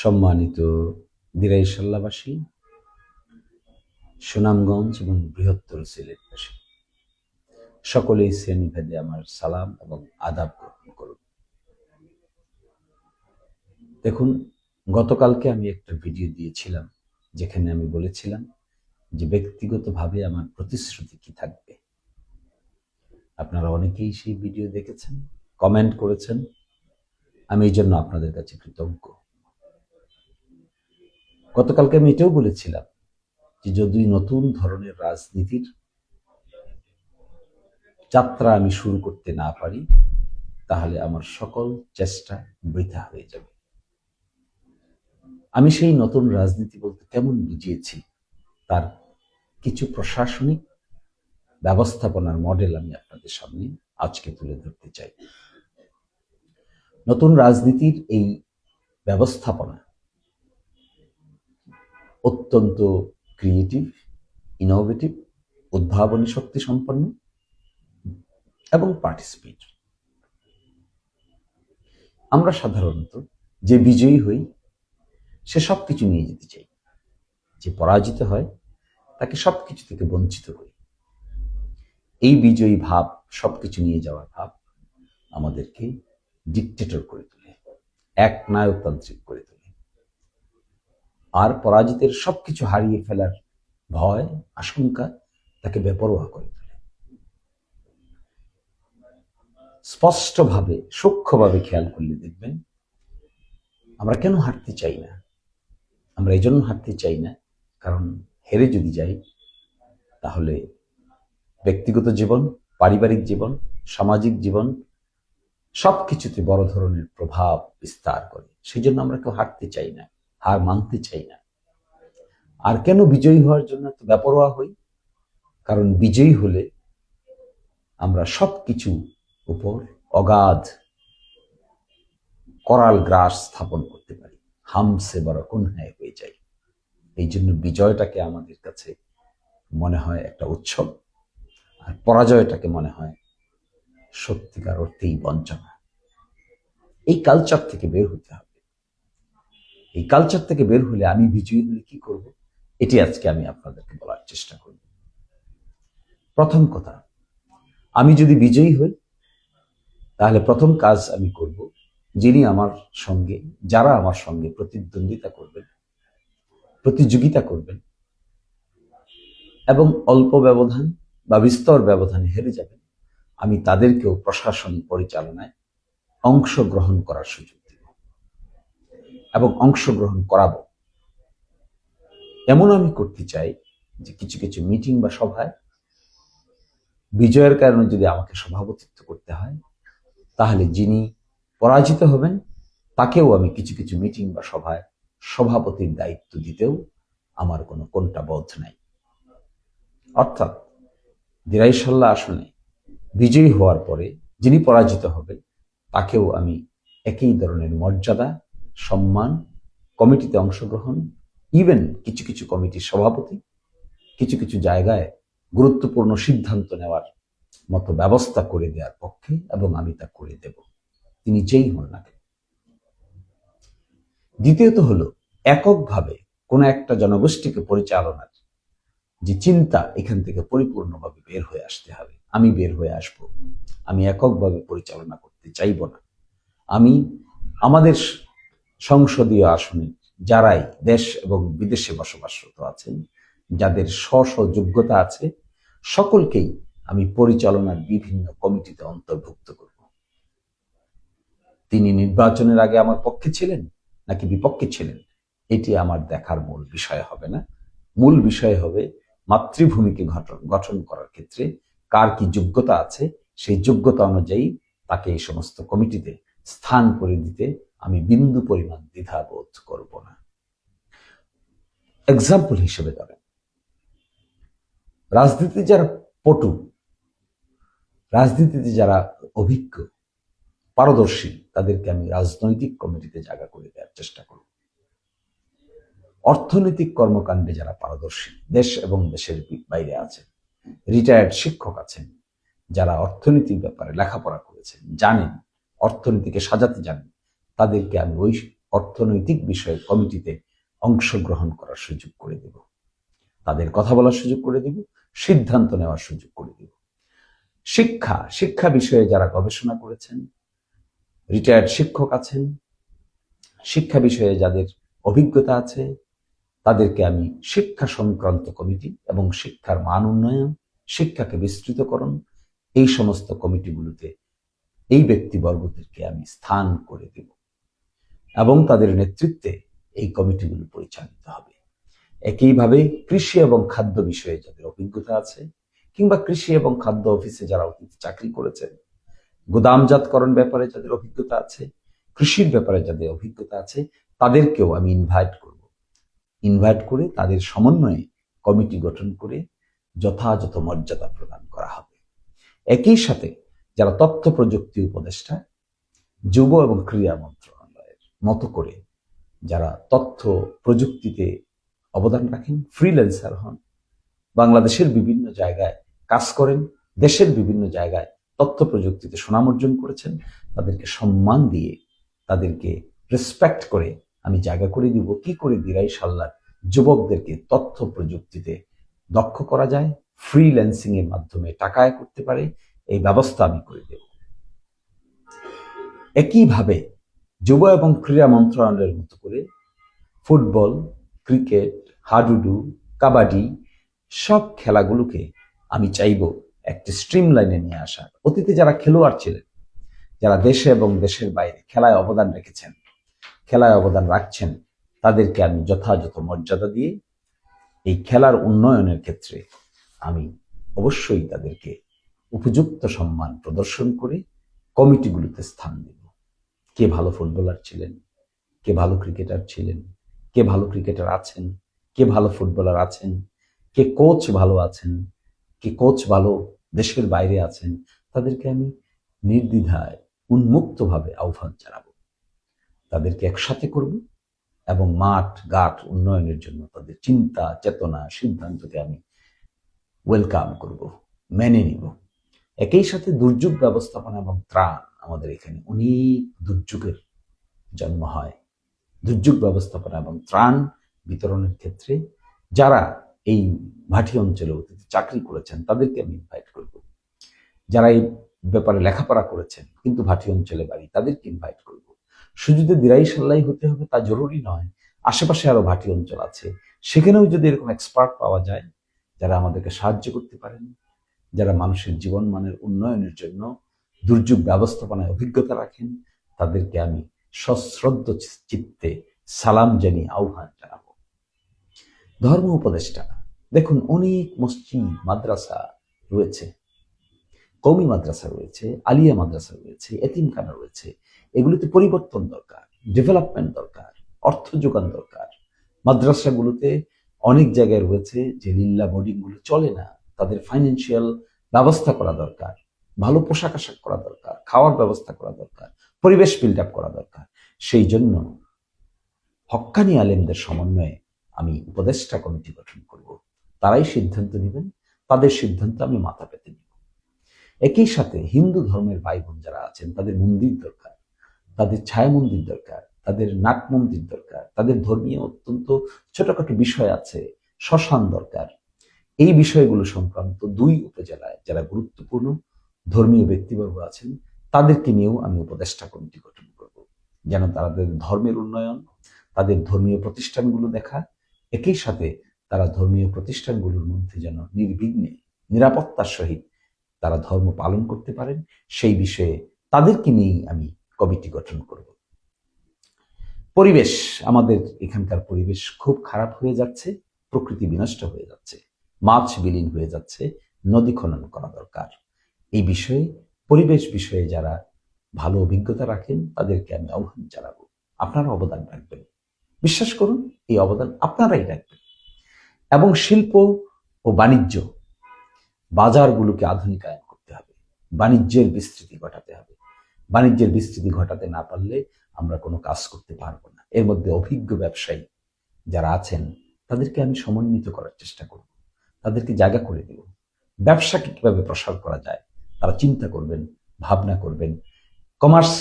সম্মানিত দিরাইশাল্লাবাসী সুনামগঞ্জ এবং বৃহত্তর সিলেটবাসী, সকলেই শ্রেণীভেদে আমার সালাম এবং আদাব গ্রহণ করুন। দেখুন, গতকালকে আমি একটা ভিডিও দিয়েছিলাম, যেখানে আমি বলেছিলাম যে ব্যক্তিগতভাবে আমার প্রতিশ্রুতি কি থাকবে। আপনারা অনেকেই সেই ভিডিও দেখেছেন, কমেন্ট করেছেন। আমি এই জন্য আপনাদের কাছে কৃতজ্ঞ। গতকালকে আমি এটাও বলেছিলাম যে যদি নতুন ধরনের রাজনীতির যাত্রা আমি শুরু করতে না পারি, তাহলে আমার সকল চেষ্টা বৃথা হয়ে যাবে। আমি সেই নতুন রাজনীতি বলতে কেমন বুঝিয়েছি, তার কিছু প্রশাসনিক ব্যবস্থাপনার মডেল আমি আপনাদের সামনে আজকে তুলে ধরতে চাই। নতুন রাজনীতির এই ব্যবস্থাপনা অত্যন্ত ক্রিয়েটিভ ইনোভেটিভ উদ্ভাবনী শক্তি সম্পন্ন এবং পার্টিসিপেট আমরা সাধারণত যে বিজয়ী হই, সে সব কিছু নিয়ে যেতে চাই। যে পরাজিত হয়, তাকে সব কিছু থেকে বঞ্চিত করি। এই বিজয়ী ভাব, সবকিছু নিয়ে যাওয়ার ভাব আমাদেরকে ডিকটেটর করে তোলে এক নায়কতান্ত্রিক করে তোলে। আর পরাজিতের সবকিছু হারিয়ে ফেলার ভয়, আশঙ্কা তাকে বেপরোয়া করে তোলে। স্পষ্টভাবে, সূক্ষ্মভাবে খেয়াল করলে দেখবেন, আমরা কেন হারতে চাই না? আমরা এই জন্য হারতে চাই না, কারণ হেরে যদি যাই, তাহলে ব্যক্তিগত জীবন, পারিবারিক জীবন, সামাজিক জীবন সব কিছুতে বড় ধরনের প্রভাব বিস্তার করে। সেই জন্য আমরা কেউ হারতে চাই না। হার মানতে চাই না। আর কেন বিজয়ী হওয়ার জন্য তো ব্যাপরোয়া হই? কারণ বিজয়ী হলে আমরা সব কিছু উপর অগাধ করাল গ্রাস স্থাপন করতে পারি। হামসে বড় হ্যায় হয়ে যাই। এই জন্য বিজয়টাকে আমাদের কাছে মনে হয় একটা উৎসব, আর পরাজয়টাকে মনে হয় সত্যিকার অর্থেই বঞ্চনা। এই কালচার থেকে বের হতে হবে। এই কালচার থেকে বের হলে আমি বিজয়ী হলে কি করব? এটি আজকে আমি আপনাদেরকে বলার চেষ্টা করব। প্রথম কথা, আমি যদি বিজয়ী হই, তাহলে প্রথম কাজ আমি করব যিনি আমার সঙ্গে, যারা আমার সঙ্গে প্রতিদ্বন্দ্বিতা করবেন, প্রতিযোগিতা করবেন এবং অল্প ব্যবধান বা বিস্তর ব্যবধানে হেরে যাবেন, আমি তাদেরকেও প্রশাসন পরিচালনায় অংশগ্রহণ করার সুযোগ এবং অংশগ্রহণ করাবো। এমন আমি করতে চাই যে কিছু কিছু মিটিং বা সভায় বিজয়ের কারণে যদি আমাকে সভাপতিত্ব করতে হয়, তাহলে যিনি পরাজিত হবেন, তাকেও আমি কিছু কিছু মিটিং বা সভায় সভাপতির দায়িত্ব দিতেও আমার কোনো কোনটা বোধ নাই। অর্থাৎ দিরাইশাল্লাহ আসনে বিজয়ী হওয়ার পরে যিনি পরাজিত হবেন, তাকেও আমি একই ধরনের মর্যাদা সম্মান, কমিটিতে অংশগ্রহণ ইভেন কিছু কিছু কমিটির সভাপতি, কিছু কিছু জায়গায় গুরুত্বপূর্ণ সিদ্ধান্ত নেওয়ার মতো ব্যবস্থা করে দেওয়ার পক্ষে এবং আমি তা করে দেব। তিনি যেই হন না কেন। দ্বিতীয়ত হলো, এককভাবে কোনো একটা জনগোষ্ঠীকে পরিচালনার যে চিন্তা, এখান থেকে পরিপূর্ণভাবে বের হয়ে আসতে হবে। আমি বের হয়ে আসব। আমি এককভাবে পরিচালনা করতে চাইব না। আমি আমাদের সংসদীয় আসনে যারাই দেশ এবং বিদেশে বসবাসরত আছেন, যাদের স্ব যোগ্যতা আছে, সকলকেই আমি পরিচালনার বিভিন্ন কমিটিতে অন্তর্ভুক্ত করব। তিনি নির্বাচনের আগে আমার পক্ষে ছিলেন নাকি বিপক্ষে ছিলেন, এটি আমার দেখার মূল বিষয় হবে না। মূল বিষয় হবে মাতৃভূমিকে গঠন গঠন করার ক্ষেত্রে কার কি যোগ্যতা আছে, সেই যোগ্যতা অনুযায়ী তাকে এই সমস্ত কমিটিতে স্থান করে দিতে আমি বিন্দু পরিমাণ দ্বিধাবোধ করব না। এক্সাম্পল হিসেবে ধরেন। রাজনীতি যারা পটু, রাজনীতিতে যারা অভিজ্ঞ, পারদর্শী, তাদেরকে আমি রাজনৈতিক কমিটিতে জায়গা করে দেওয়ার চেষ্টা করব। অর্থনৈতিক কর্মকাণ্ডে যারা পারদর্শী, দেশ এবং দেশের বাইরে আছেন রিটায়ার্ড শিক্ষক আছেন, যারা অর্থনীতির ব্যাপারে লেখাপড়া করেছেন, জানেন, অর্থনীতিকে সাজাতে জানেন তাদেরকে আমি ওই অর্থনৈতিক বিষয়ের কমিটিতে অংশগ্রহণ করার সুযোগ করে দেব। তাদের কথা বলার সুযোগ করে দিব, সিদ্ধান্ত নেওয়ার সুযোগ করে দিব। শিক্ষা শিক্ষা বিষয়ে যারা গবেষণা করেছেন রিটায়ার্ড শিক্ষক আছেন, শিক্ষা বিষয়ে যাদের অভিজ্ঞতা আছে, তাদেরকে আমি শিক্ষা সংক্রান্ত কমিটি এবং শিক্ষার মান উন্নয়ন, শিক্ষাকে বিস্তৃতকরণ, এই সমস্ত কমিটিগুলোতে এই ব্যক্তিবর্গদেরকে আমি স্থান করে দেব। এবং তাদের নেতৃত্বে এই কমিটিগুলো পরিচালিত হবে। একইভাবে কৃষি এবং খাদ্য বিষয়ে যাদের অভিজ্ঞতা আছে, কিংবা কৃষি এবং খাদ্য অফিসে যারা অতীতে চাকরি করেছেন, গুদামজাতকরণ ব্যাপারে যাদের অভিজ্ঞতা আছে, কৃষির ব্যাপারে যাদের অভিজ্ঞতা আছে, তাদেরকেও আমি ইনভাইট করব। ইনভাইট করে তাদের সমন্বয়ে কমিটি গঠন করে যথাযথ মর্যাদা প্রদান করা হবে। একই সাথে যারা তথ্য প্রযুক্তি উপদেষ্টা, যুব এবং ক্রীড়া মন্ত্রণালয়ের মতো করে যারা তথ্য প্রযুক্তিতে অবদান রাখেন ফ্রিল্যান্সার হন, বাংলাদেশের বিভিন্ন জায়গায় কাজ করেন, দেশের বিভিন্ন জায়গায় তথ্য প্রযুক্তিতে সুনাম অর্জন করেছেন, তাদেরকে সম্মান দিয়ে তাদেরকে রেসপেক্ট করে আমি জায়গা করে দিব। কি করে দিরাই সাল্লার যুবকদেরকে তথ্য প্রযুক্তিতে দক্ষ করা যায়? ফ্রিল্যান্সিং এর মাধ্যমে টাকা আয় করতে পারে, এই ব্যবস্থা আমি করে দেব। একইভাবে যুব এবং ক্রীড়া মন্ত্রণালয়ের মতো করে ফুটবল, ক্রিকেট, হাডুডু, কাবাডি সব খেলাগুলোকে আমি চাইব একটি স্ট্রিম লাইনে নিয়ে আসার। অতীতে যারা খেলোয়াড় ছিলেন, যারা দেশে এবং দেশের বাইরে খেলায় অবদান রেখেছেন, খেলায় অবদান রাখছেন, তাদেরকে আমি যথাযথ মর্যাদা দিয়ে এই খেলার উন্নয়নের ক্ষেত্রে আমি অবশ্যই তাদেরকে উপযুক্ত সম্মান প্রদর্শন করে কমিটিগুলোতে স্থান দেব। কে ভালো ফুটবলার ছিলেন? কে ভালো ক্রিকেটার ছিলেন? কে ভালো ক্রিকেটার আছেন? কে ভালো ফুটবলার আছেন? কে কোচ ভালো আছেন? কে কোচ ভালো দেশের বাইরে আছেন? তাদেরকে আমি নির্দ্বিধায়, উন্মুক্তভাবে আহ্বান জানাব। তাদেরকে একসাথে করব এবং মাঠ, ঘাট উন্নয়নের জন্য তাদের চিন্তা, চেতনা, সিদ্ধান্তকে আমি ওয়েলকাম করব, মেনে নিব। একই সাথে দুর্যোগ ব্যবস্থাপনা এবং ত্রাণ আমাদের এখানে। অনেক দুর্যোগের জন্ম হয়। দুর্যোগ ব্যবস্থাপনা এবং ত্রাণ বিতরণের ক্ষেত্রে যারা এই ভাটি অঞ্চলে অতীতে চাকরি করেছেন, তাদেরকে আমি ইনভাইট করব। যারা এই ব্যাপারে লেখাপড়া করেছেন, কিন্তু ভাটি অঞ্চলে বাড়ি, তাদেরকে ইনভাইট করব। যে দিরাই সাল্লাই হতে হবে তা জরুরি নয়, আশেপাশে আরও ভাটি অঞ্চল আছে। সেখানেও যদি এরকম এক্সপার্ট পাওয়া যায়, যারা আমাদেরকে সাহায্য করতে পারেন, যারা মানুষের জীবন মানের উন্নয়নের জন্য দুর্যোগ ব্যবস্থাপনায় অভিজ্ঞতা রাখেন। তাদেরকে আমি সশ্রদ্ধ চিত্তে সালাম জানিয়ে আহ্বান জানাব। ধর্ম উপদেষ্টা, দেখুন অনেক মসজিদ, মাদ্রাসা রয়েছে। কৌমি মাদ্রাসা রয়েছে, আলিয়া মাদ্রাসা রয়েছে, এতিমখানা রয়েছে। এগুলিতে পরিবর্তন দরকার, ডেভেলপমেন্ট দরকার, অর্থ যোগান দরকার। মাদ্রাসাগুলোতে অনেক জায়গায় রয়েছে যে লিল্লা বোর্ডিংগুলো চলে না, তাদের ফাইন্যান্সিয়াল ব্যবস্থা করা দরকার। ভালো পোশাক আশাক করা দরকার, খাওয়ার ব্যবস্থা করা দরকার, পরিবেশ বিল্ড আপ করা দরকার। সেই জন্য হক্কানি আলেমদের সমন্বয়ে আমি উপদেষ্টা কমিটি গঠন করব। তারাই সিদ্ধান্ত নেবেন, তাদের সিদ্ধান্ত আমি মাথা পেতে নিব। একই সাথে হিন্দু ধর্মের ভাই বোন যারা আছেন, তাদের মন্দির দরকার, তাদের ছায়া মন্দির দরকার, তাদের নাট মন্দির দরকার, তাদের ধর্মীয় অত্যন্ত ছোটখাটো বিষয় আছে, শ্মশান দরকার। এই বিষয়গুলো সংক্রান্ত দুই উপজেলায় যারা গুরুত্বপূর্ণ ধর্মীয় ব্যক্তিবর্গ আছেন, তাদেরকে নিয়েও আমি উপদেষ্টা কমিটি গঠন করব। যেন তাদের ধর্মের উন্নয়ন, তাদের ধর্মীয় প্রতিষ্ঠানগুলো দেখা, একই সাথে তারা ধর্মীয় প্রতিষ্ঠানগুলোর মধ্যে যেন নির্বিঘ্নে, নিরাপত্তার সহিত তারা ধর্ম পালন করতে পারেন, সেই বিষয়ে তাদেরকে নিয়েই আমি কমিটি গঠন করব। পরিবেশ, আমাদের এখানকার পরিবেশ খুব খারাপ হয়ে যাচ্ছে, প্রকৃতি বিনষ্ট হয়ে যাচ্ছে, মাছ বিলীন হয়ে যাচ্ছে, নদী খনন করা দরকার। এই বিষয়ে, পরিবেশ বিষয়ে যারা ভালো অভিজ্ঞতা রাখেন, তাদেরকে আমি আহ্বান জানাব। আপনারা অবদান রাখবেন। বিশ্বাস করুন, এই অবদান আপনারাই রাখবেন। এবং শিল্প ও বাণিজ্য, বাজারগুলোকে আধুনিকায়ন করতে হবে। বাণিজ্যের বিস্তৃতি ঘটাতে হবে। বাণিজ্যের বিস্তৃতি ঘটাতে না পারলে আমরা কোনো কাজ করতে পারব না। এর মধ্যে অভিজ্ঞ ব্যবসায়ী যারা আছেন, তাদেরকে আমি সমন্বিত করার চেষ্টা করব। তাদেরকে জায়গা করে দেব। ব্যবসাকে কীভাবে প্রসার করা যায় তারা চিন্তা করবেন, ভাবনা করবেন। কমার্স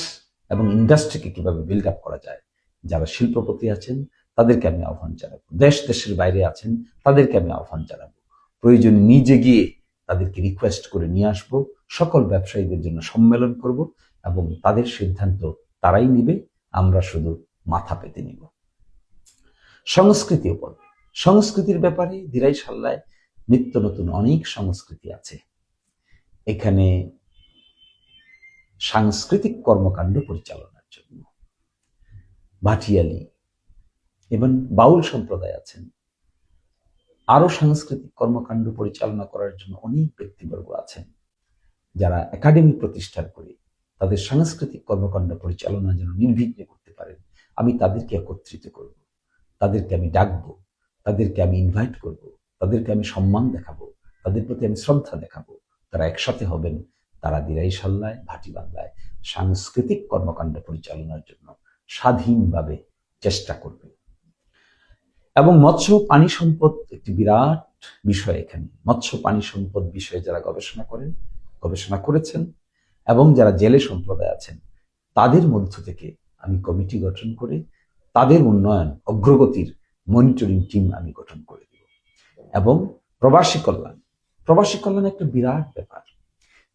এবং ইন্ডাস্ট্রিকে কীভাবে বিল্ড আপ করা যায়, যারা শিল্পপতি আছেন, তাদেরকে আমি আহ্বান জানাব। দেশ দেশের বাইরে আছেন, তাদেরকে আমি আহ্বান জানাব। প্রয়োজন নিজে গিয়ে তাদেরকে রিকোয়েস্ট করে নিয়ে আসব। সকল ব্যবসায়ীদের জন্য সম্মেলন করব এবং তাদের সিদ্ধান্ত তারাই নিবে, আমরা শুধু মাথা পেতে নিব। সংস্কৃতি উপর। সংস্কৃতির ব্যাপারে দিরাই সাল্লায় নিত্য নতুন অনেক সংস্কৃতি আছে। এখানে সাংস্কৃতিক কর্মকাণ্ড পরিচালনার জন্য ভাটিয়ালি এবং বাউল সম্প্রদায় আছেন। আরও সাংস্কৃতিক কর্মকাণ্ড পরিচালনা করার জন্য অনেক ব্যক্তিবর্গ আছেন যারা একাডেমি প্রতিষ্ঠা করে তাদের সাংস্কৃতিক কর্মকাণ্ড পরিচালনা যেন নির্বিঘ্নে করতে পারেন। আমি তাদেরকে একত্রিত করব, তাদেরকে আমি ডাকবো, তাদেরকে আমি ইনভাইট করব, তাদেরকে আমি সম্মান দেখাবো, তাদের প্রতি আমি শ্রদ্ধা দেখাবো। তারা একসাথে হবেন, তারা দিরাই সাল্লায়, ভাটি বাংলায়। সাংস্কৃতিক কর্মকাণ্ড পরিচালনার জন্য স্বাধীনভাবে চেষ্টা করবে এবং মৎস্য পানি সম্পদ একটি বিরাট বিষয় এখানে। মৎস্য পানি সম্পদ বিষয়ে যারা গবেষণা করেন, গবেষণা করেছেন, এবং যারা জেলে সম্প্রদায় আছেন, তাদের মধ্য থেকে আমি কমিটি গঠন করে তাদের উন্নয়ন, অগ্রগতির মনিটরিং টিম আমি গঠন করে দেব। এবং প্রবাসী কল্যাণ প্রবাসী কল্যাণ একটা বিরাট ব্যাপার।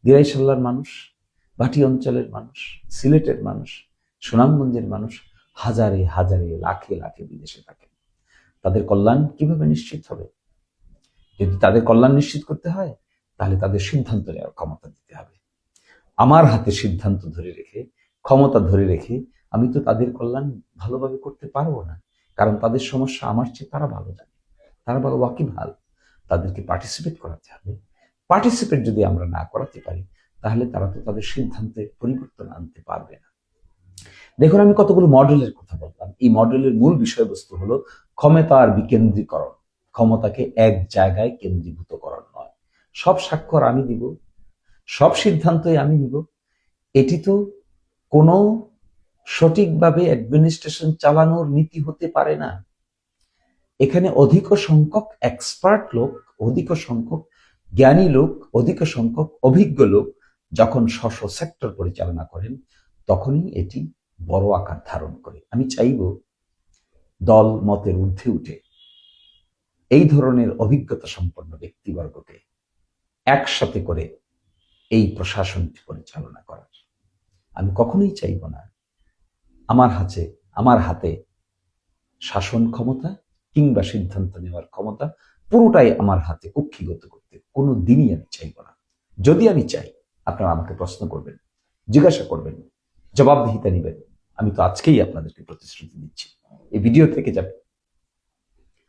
দিরাইশাল্লার মানুষ, ভাটি অঞ্চলের মানুষ, সিলেটের মানুষ, সুনামগঞ্জের মানুষ হাজারে হাজারে, লাখে লাখে বিদেশে থাকেন তাদের কল্যাণ কীভাবে নিশ্চিত হবে? যদি তাদের কল্যাণ নিশ্চিত করতে হয়, তাহলে তাদের সিদ্ধান্ত নেওয়ার ক্ষমতা দিতে হবে। আমার হাতে সিদ্ধান্ত ধরে রেখে, ক্ষমতা ধরে রেখে আমি তো তাদের কল্যাণ ভালোভাবে করতে পারব না। কারণ তাদের সমস্যা আমার চেয়ে তারা ভালো জানে। তারা ভালো ওয়াকি ভালো তাদেরকে পার্টিসিপেট করাতে হবে। পার্টিসিপেট যদি আমরা না করাতে পারি, তাহলে তারা তো তাদের সিদ্ধান্তে পরিবর্তন আনতে পারবে না। দেখুন, আমি কতগুলো মডেলের কথা বললাম। এই মডেলের মূল বিষয়বস্তু হলো ক্ষমতার বিকেন্দ্রীকরণ। ক্ষমতাকে এক জায়গায় কেন্দ্রীভূতকরণ নয়। সব স্বাক্ষর আমি দিব, সব সিদ্ধান্তই আমি নিব এটি তো কোনো সঠিকভাবে অ্যাডমিনিস্ট্রেশন চালানোর নীতি হতে পারে না। এখানে অধিক সংখ্যক এক্সপার্ট লোক, অধিক সংখ্যক জ্ঞানী লোক, অধিক সংখ্যক অভিজ্ঞ লোক যখন স্ব সেক্টর পরিচালনা করেন, তখনই এটি বড় আকার ধারণ করে। আমি চাইব দল মতের ঊর্ধ্বে উঠে এই ধরনের অভিজ্ঞতা সম্পন্ন ব্যক্তিবর্গকে একসাথে করে এই প্রশাসনটি পরিচালনা করার। আমি কখনোই চাইব না। আমার হাতে আমার হাতে শাসন ক্ষমতা কিংবা সিদ্ধান্ত নেওয়ার ক্ষমতা পুরোটাই আমার হাতে কক্ষিগত করতে কোনো দিনই আমি চাইব না। যদি আমি চাই, আপনারা আমাকে প্রশ্ন করবেন, জিজ্ঞাসা করবেন, জবাবদিহিতা নেবেন, আমি তো আজকেই আপনাদেরকে প্রতিশ্রুতি দিচ্ছি। এই ভিডিও থেকে যাবে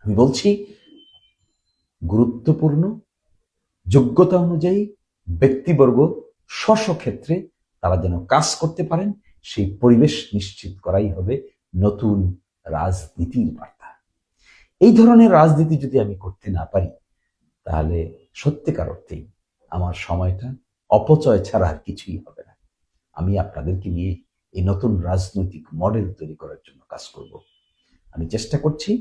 আমি বলছি, গুরুত্বপূর্ণ, যোগ্যতা অনুযায়ী ব্যক্তিবর্গ স্ব ক্ষেত্রে তারা যেন কাজ করতে পারেন, সেই পরিবেশ নিশ্চিত করাই হবে নতুন রাজনীতির বার্তা। এই ধরনের রাজনীতি যদি আমি করতে না পারি, তাহলে সত্যিকার অর্থেই আমার সময়টা অপচয় ছাড়া আর কিছুই হবে না। আমি আপনাদেরকে নিয়ে এই নতুন রাজনৈতিক মডেল তৈরি করার জন্য কাজ করব। আমি চেষ্টা করছি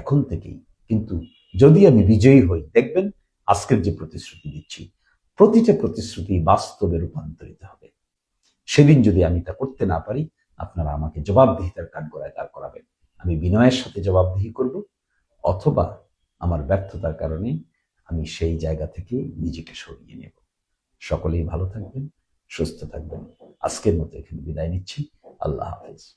এখন থেকেই, কিন্তু যদি আমি বিজয়ী হই, দেখবেন আজকের যে প্রতিশ্রুতি দিচ্ছি, প্রতিটা প্রতিশ্রুতি বাস্তবে রূপান্তরিত হবে। সেদিন যদি আমি তা করতে না পারি, আপনারা আমাকে জবাবদিহিতার কাঠগড়ায় দাঁড় করাবেন। আমি বিনয়ের সাথে জবাবদিহি করব। অথবা আমার ব্যর্থতার কারণে আমি সেই জায়গা থেকে নিজেকে সরিয়ে নেব। সকলেই ভালো থাকবেন, সুস্থ থাকবেন। আজকের মতো এখানে বিদায় নিচ্ছি। আল্লাহ হাফেজ।